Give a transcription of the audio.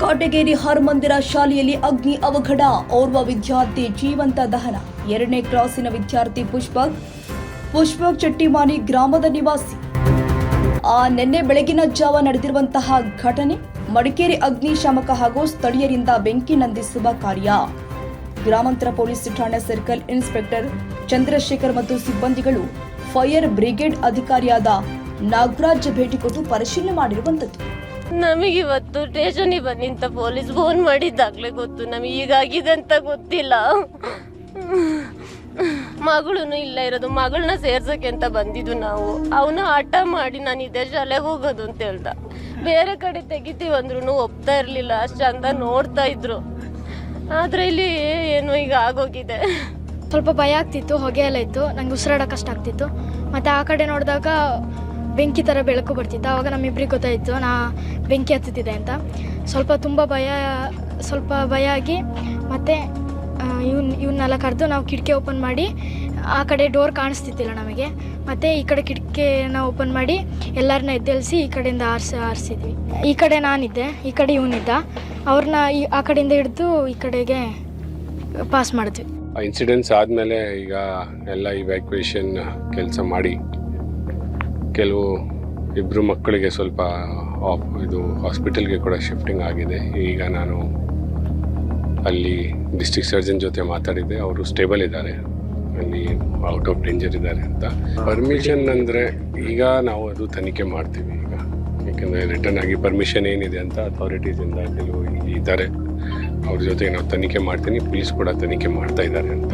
ಕಾಟಗೇರಿ ಹರ್ಮಂದಿರ ಶಾಲೆಯಲ್ಲಿ ಅಗ್ನಿ ಅವಘಡ. ಓರ್ವ ವಿದ್ಯಾರ್ಥಿ ಜೀವಂತ ದಹನ. ಎರಡನೇ ಕ್ರಾಸಿನ ವಿದ್ಯಾರ್ಥಿ ಪುಷ್ಪಕ್ ಪುಷ್ಪಕ್ ಚಟ್ಟಿಮಾನಿ ಗ್ರಾಮದ ನಿವಾಸಿ. ಆ ನಿನ್ನೆ ಬೆಳಗಿನ ಜಾವ ನಡೆದಿರುವಂತಹ ಘಟನೆ ಮಡಿಕೇರಿ ಅಗ್ನಿಶಾಮಕ ಹಾಗೂ ಸ್ಥಳೀಯರಿಂದ ಬೆಂಕಿ ನಂದಿಸುವ ಕಾರ್ಯ. ಗ್ರಾಮಾಂತರ ಪೊಲೀಸ್ ಠಾಣೆ ಸರ್ಕಲ್ ಇನ್ಸ್ಪೆಕ್ಟರ್ ಚಂದ್ರಶೇಖರ್ ಮತ್ತು ಸಿಬ್ಬಂದಿಗಳು ಫೈರ್ ಬ್ರಿಗೇಡ್ ಅಧಿಕಾರಿಯಾದ ನಾಗರಾಜ್ ಭೇಟಿ ಕೊಟ್ಟು ಪರಿಶೀಲನೆ ನಮಗಿವತ್ತು ಸ್ಟೇಷನಿಗೆ ಬನ್ನಿ ಅಂತ ಪೊಲೀಸ್ ಫೋನ್ ಮಾಡಿದ್ದಾಗಲೇ ಗೊತ್ತು. ನಮಗೆ ಈಗಾಗಿದೆ ಅಂತ ಗೊತ್ತಿಲ್ಲ. ಮಗಳು ಇಲ್ಲ ಇರೋದು. ಮಗಳನ್ನ ಸೇರ್ಸಕ್ಕೆ ಅಂತ ಬಂದಿದ್ದು ನಾವು. ಅವನು ಹಠ ಮಾಡಿ ನಾನು ಇದೇ ಶಾಲೆಗೆ ಹೋಗೋದು ಅಂತ ಹೇಳ್ದ. ಬೇರೆ ಕಡೆ ತೆಗಿತೀವಿ ಅಂದ್ರೂ ಒಪ್ತಾ ಇರಲಿಲ್ಲ. ಅಷ್ಟು ಚಂದ ನೋಡ್ತಾ ಇದ್ರು. ಆದ್ರೆ ಇಲ್ಲಿ ಏನು ಈಗ ಆಗೋಗಿದೆ. ಸ್ವಲ್ಪ ಭಯ ಆಗ್ತಿತ್ತು, ಹೊಗೆ ಎಲ್ಲ ಇತ್ತು. ನಂಗೆ ಉಸಿರಾಡೋಕೆ ಕಷ್ಟ ಆಗ್ತಿತ್ತು. ಮತ್ತು ಆ ಕಡೆ ನೋಡಿದಾಗ ಬೆಂಕಿ ಥರ ಬೆಳಕು ಬರ್ತಿತ್ತು. ಆವಾಗ ನಮ್ಮಿಬ್ರಿಗೆ ಗೊತ್ತಾಯಿತು, ನಾ ಬೆಂಕಿ ಹತ್ತುತ್ತಿದೆ ಅಂತ. ಸ್ವಲ್ಪ ತುಂಬ ಭಯ, ಸ್ವಲ್ಪ ಭಯ ಆಗಿ ಮತ್ತು ಇವ್ನ ಇವನ್ನೆಲ್ಲ ಕರೆದು ನಾವು ಕಿಟಕಿ ಓಪನ್ ಮಾಡಿ, ಆ ಕಡೆ ಡೋರ್ ಕಾಣಿಸ್ತಿದ್ದಿಲ್ಲ ನಮಗೆ. ಮತ್ತು ಈ ಕಡೆ ಕಿಟಕಿನ ಓಪನ್ ಮಾಡಿ ಎಲ್ಲರನ್ನ ಎದ್ದೇಳಿಸಿ ಈ ಕಡೆಯಿಂದ ಆರಿಸಿ, ಆರಿಸಿದ್ವಿ. ಈ ಕಡೆ ನಾನಿದ್ದೆ, ಈ ಕಡೆ ಇವನಿದ್ದ. ಅವ್ರನ್ನ ಈ, ಆ ಕಡೆಯಿಂದ ಹಿಡಿದು ಈ ಕಡೆಗೆ ಪಾಸ್ ಮಾಡಿದ್ವಿ. ಇನ್ಸಿಡೆನ್ಸ್ ಆದಮೇಲೆ ಈಗ ಎಲ್ಲ ಇವ್ಯಾಕ್ಯುಯೇಷನ್ ಕೆಲಸ ಮಾಡಿ ಕೆಲವು ಇಬ್ಬರು ಮಕ್ಕಳಿಗೆ ಸ್ವಲ್ಪ ಆಪ್- ಇದು ಹಾಸ್ಪಿಟಲ್ಗೆ ಕೂಡ ಶಿಫ್ಟಿಂಗ್ ಆಗಿದೆ. ಈಗ ನಾನು ಅಲ್ಲಿ ಡಿಸ್ಟ್ರಿಕ್ಟ್ ಸರ್ಜನ್ ಜೊತೆ ಮಾತಾಡಿದ್ದೆ. ಅವರು ಸ್ಟೇಬಲ್ ಇದ್ದಾರೆ. ಅಲ್ಲಿ ಔಟ್ ಆಫ್ ಡೇಂಜರ್ ಇದ್ದಾರೆ ಅಂತ. ಪರ್ಮಿಷನ್ ಅಂದರೆ ಈಗ ನಾವು ಅದು ತನಿಖೆ ಮಾಡ್ತೀವಿ ಈಗ. ಯಾಕೆಂದರೆ ರಿಟರ್ನ್ ಆಗಿ ಪರ್ಮಿಷನ್ ಏನಿದೆ ಅಂತ ಅಥಾರಿಟೀಸಿಂದ ಕೆಲವು ಇದ್ದಾರೆ. ಅವ್ರ ಜೊತೆ ನಾವು ತನಿಖೆ ಮಾಡ್ತೀನಿ. ಪೊಲೀಸ್ ಕೂಡ ತನಿಖೆ ಮಾಡ್ತಾ ಇದ್ದಾರೆ ಅಂತ.